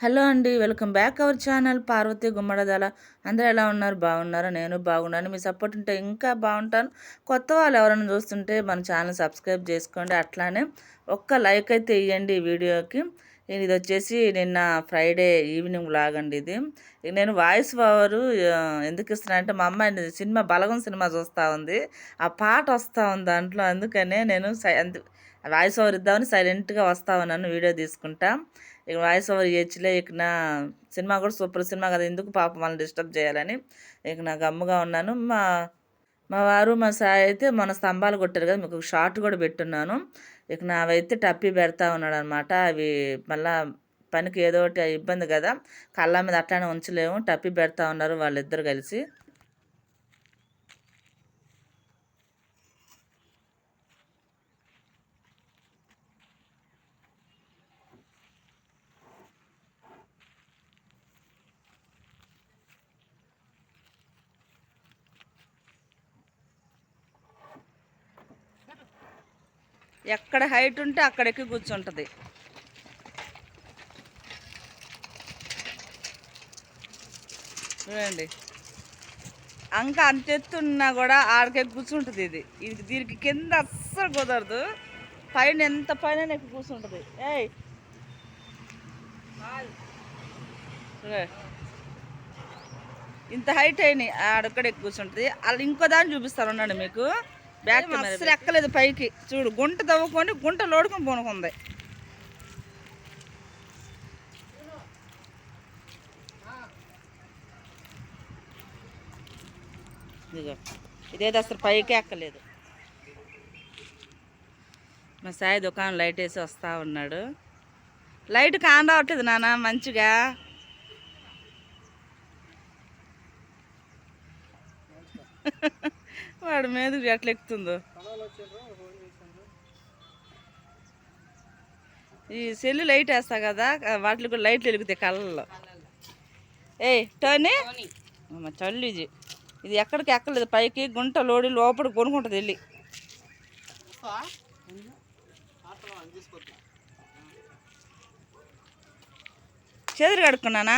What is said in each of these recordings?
Hello అండి welcome back our channel Parvathi Gummadadala. అందరూ ఎలా ఉన్నారు? బాగున్నారా? నేను బాగున్నాను. మీ సపోర్ట్ ఉంటే ఇంకా బాగుంటాను. కొత్త వాళ్ళు ఎవరైనా చూస్తుంటే మన ఛానల్ సబ్స్క్రైబ్ చేసుకోండి. అట్లానే ఒక్క లైక్ అయితే ఇవ్వండి ఈ వీడియోకి. ఇది వచ్చేసి నిన్న ఫ్రైడే ఈవినింగ్ లాగండి ఇది. నేను వాయిస్ ఓవర్ ఎందుకు ఇస్తున్నా అంటే మా అమ్మాయి సినిమా బలగం సినిమా చూస్తూ ఉంది. ఆ పాట వస్తూ ఉంది దాంట్లో. అందుకనే నేను వాయిస్ ఓవర్ ఇద్దామని సైలెంట్గా వస్తా ఉన్నాను వీడియో తీసుకుంటా. ఇక వాయిస్ ఓవర్ ఇచ్చలే ఇక నా సినిమా కూడా సూపర్ సినిమా కదా. ఎందుకు పాప వాళ్ళని డిస్టర్బ్ చేయాలని. ఇక నా గమ్ముగా ఉన్నాను. మా మా వారు మా సాయి అయితే మన స్తంభాలు కొట్టారు కదా. మీకు షార్ట్ కూడా పెట్టున్నాను. ఇక నావైతే టప్పి పెడతా ఉన్నాడు అనమాట అవి మళ్ళా పనికి ఏదో ఒకటి ఇబ్బంది కదా. కళ్ళ మీద అట్లానే ఉంచలేము. టప్పి పెడతా ఉన్నారు వాళ్ళిద్దరు కలిసి. ఎక్కడ హైట్ ఉంటే అక్కడ ఎక్కి కూర్చుంటుంది. చూడండి. అంక ఎత్తున్నా కూడా ఆడికెక్కి కూర్చుంటుంది ఇది. ఇది దీనికి కింద అస్సలు కుదరదు. పైన ఎంత పైన ఎక్కి కూర్చుంటుంది. ఏయ్. ఇంత హైట్ అయినాయి. ఆడక్కడ ఎక్కి కూర్చుంటుంది. అలా ఇంకో దాన్ని చూపిస్తాను ఉండండి మీకు. బ్యాక్ అసలు ఎక్కలేదు పైకి. చూడు గుంట తవ్వుకొని గుంట లోడుకొని పోనుకుంది. ఇదిగో ఇదేదో అసలు పైకి ఎక్కలేదు. మా సాయి దుకాణం లైట్ వేసి వస్తూ ఉన్నాడు. లైట్ కాన్ రావట్లేదు నాన్న మంచిగా. వాడి మీద ఎట్లా ఎక్కుతుందో. ఈ సెల్లు లైట్ వేస్తా కదా వాటికి కూడా లైట్లు వెలుగుతాయి కళ్ళల్లో ఏయ్ టోనీ. చల్లు ఇది. ఇది ఎక్కడికి ఎక్కలేదు పైకి గుంట లోడి లోపల కొనుక్కుంటుంది వెళ్ళి. చెదురు కడుక్కున్నానా?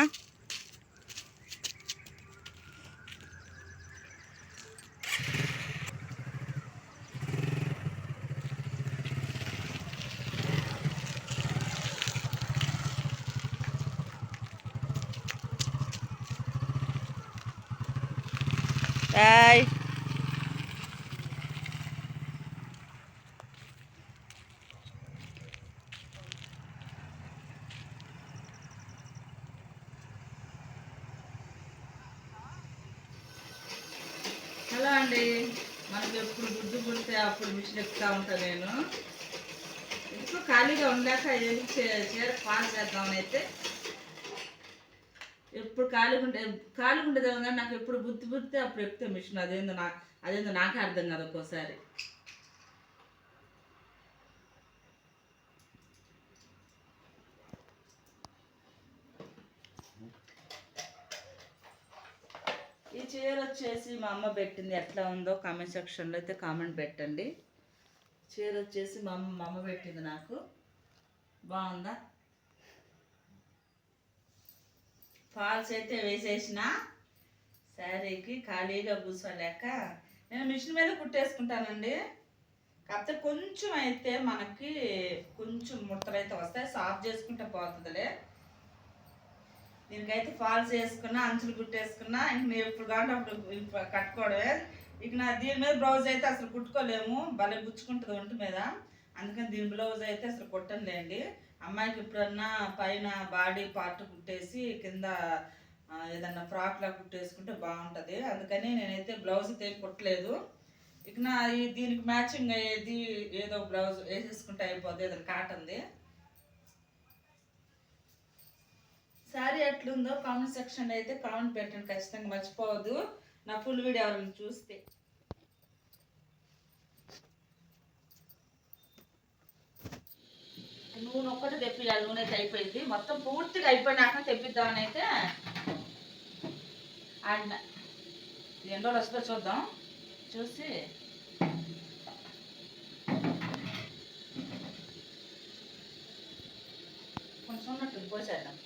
హాయ్ హలో అండి. మనకి ఎప్పుడు గుడ్డు పుడితే అప్పుడు మిషన్ ఎక్కుతా ఉంటాను నేను. ఇప్పుడు ఖాళీగా ఉండాక ఎందుకు చీర పాస్ చేద్దామని అయితే ఎప్పుడు ఖాళీగా ఉంటే ఖాళీగా ఉండేది కానీ నాకు ఎప్పుడు బుద్ధి బుద్ధి అప్పుడు ఎక్కితే మిషన్ అదేందో నా అదేందో నాకే అర్థం కాదు ఒక్కోసారి. ఈ చీర వచ్చేసి మా అమ్మ పెట్టింది. ఎట్లా ఉందో కామెంట్ సెక్షన్లో అయితే కామెంట్ పెట్టండి. చీర వచ్చేసి మా అమ్మ మా అమ్మ పెట్టింది నాకు. బాగుందా? ఫాల్స్ అయితే వేసేసిన శారీకి ఖాళీగా కూర్చోలేక నేను మిషన్ మీద కుట్టేసుకుంటానండి. కాకపోతే కొంచెం అయితే మనకి కొంచెం ముట్టలు అయితే వస్తాయి సాఫ్ చేసుకుంటే పోతుందిలే. దీనికైతే ఫాల్స్ వేసుకున్నా అంచులు కుట్టేసుకున్నా ఇంక నేను ఎప్పుడు కాబట్టి అప్పుడు కట్టుకోవడమే. ఇక నా దీని మీద బ్లౌజ్ అయితే అసలు కుట్టుకోలేము భలే గుచ్చుకుంటుంది ఒంటి మీద. అందుకని దీని బ్లౌజ్ అయితే అసలు కుట్టండి అమ్మాయికి ఎప్పుడన్నా పైన బాడీ పార్ట్ కుట్టేసి కింద ఏదన్నా ఫ్రాక్లా కుట్టేసుకుంటే బాగుంటుంది. అందుకని నేనైతే బ్లౌజ్ అయితే కుట్టలేదు. ఇక నా దీనికి మ్యాచింగ్ అయ్యేది ఏదో బ్లౌజ్ వేసేసుకుంటే అయిపోద్ది ఏదైనా కాటన్ది. శారీ ఎట్లుందో కామెంట్ సెక్షన్ అయితే కామెంట్ పెట్టండి ఖచ్చితంగా మర్చిపోవద్దు. నా ఫుల్ వీడియో ఎవరైనా చూస్తే. నూనె ఒక్కటి తెప్పియాలి నూనె అయితే అయిపోయింది మొత్తం పూర్తిగా అయిపోయినాక తెప్పిద్దామని అయితే అండ్ ఎన్ని రోజులు వస్తుందో చూద్దాం. చూసి. కొంచెం ఉన్నట్టు పోసేద్దాం.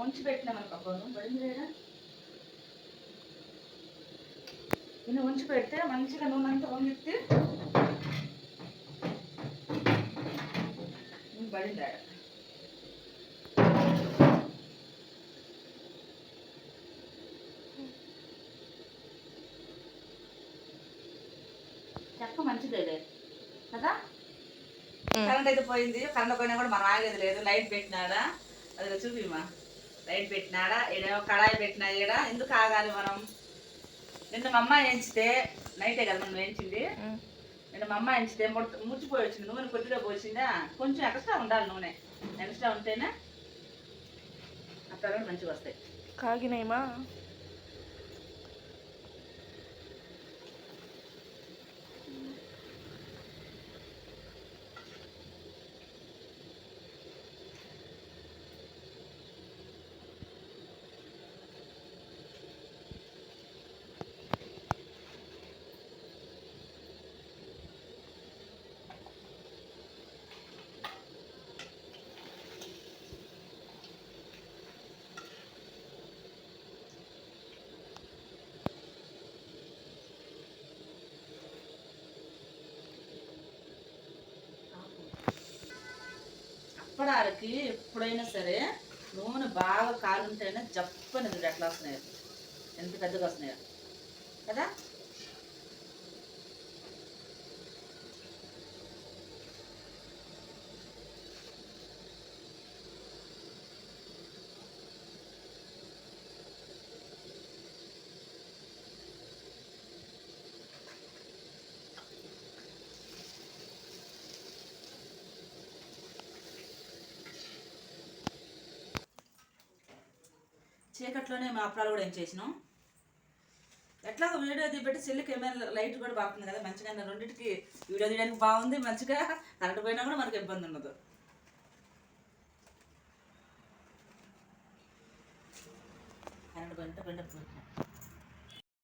ఉంచి పెట్టినా మనకు అబ్బను పడింది లేదా దీన్ని ఉంచి పెడితే మంచిగా నూనె అంతా వంగితే పడింది ఆడ చెక్క మంచిదేలే కదా? కరెంట్ అయితే పోయింది కరెంట్ పోయినా కూడా మనం ఆగేది లేదు లైట్ పెట్టినాడా? అది చూపిమా లైట్ పెట్టినాడా? ఈడేమో కడాయి పెట్టినా ఈడ? ఎందుకు ఆగాలి మనం? నిన్న మా అమ్మ ఎంచితే నైటే కదా మనం ఎంచింది నిన్న మా అమ్మ ఎంచితే ముడత- ముచ్చిపోయి వచ్చింది నూనె కొద్దిగా పోసిందా? కొంచెం ఎక్స్ట్రా ఉండాలి నూనె. ఎక్స్ట్రా ఉంటేనే అక్కడ మంచిగా వస్తాయి. కాగినాయిమా అప్పడాలకి ఎప్పుడైనా సరే నూనె బాగా కాలుంటేనే జప్పని చూడు ఎట్లా వస్తున్నాయి. ఎంత పెద్దగా వస్తున్నాయో. కదా? చీకట్లోనే మా అప్పడాలు కూడా ఏం చేసినాం? ఎట్లాగో వీడియో తీపెట్టి సెల్ కెమెరా లైట్ కూడా బాగుంది కదా మంచిగా రెండింటికి వీడియో తీయడానికి బాగుంది మంచిగా కరెంట్ పోయినా కూడా మనకి ఇబ్బంది ఉండదు. కరెంట్ పోయినట్టు పోయినట్టు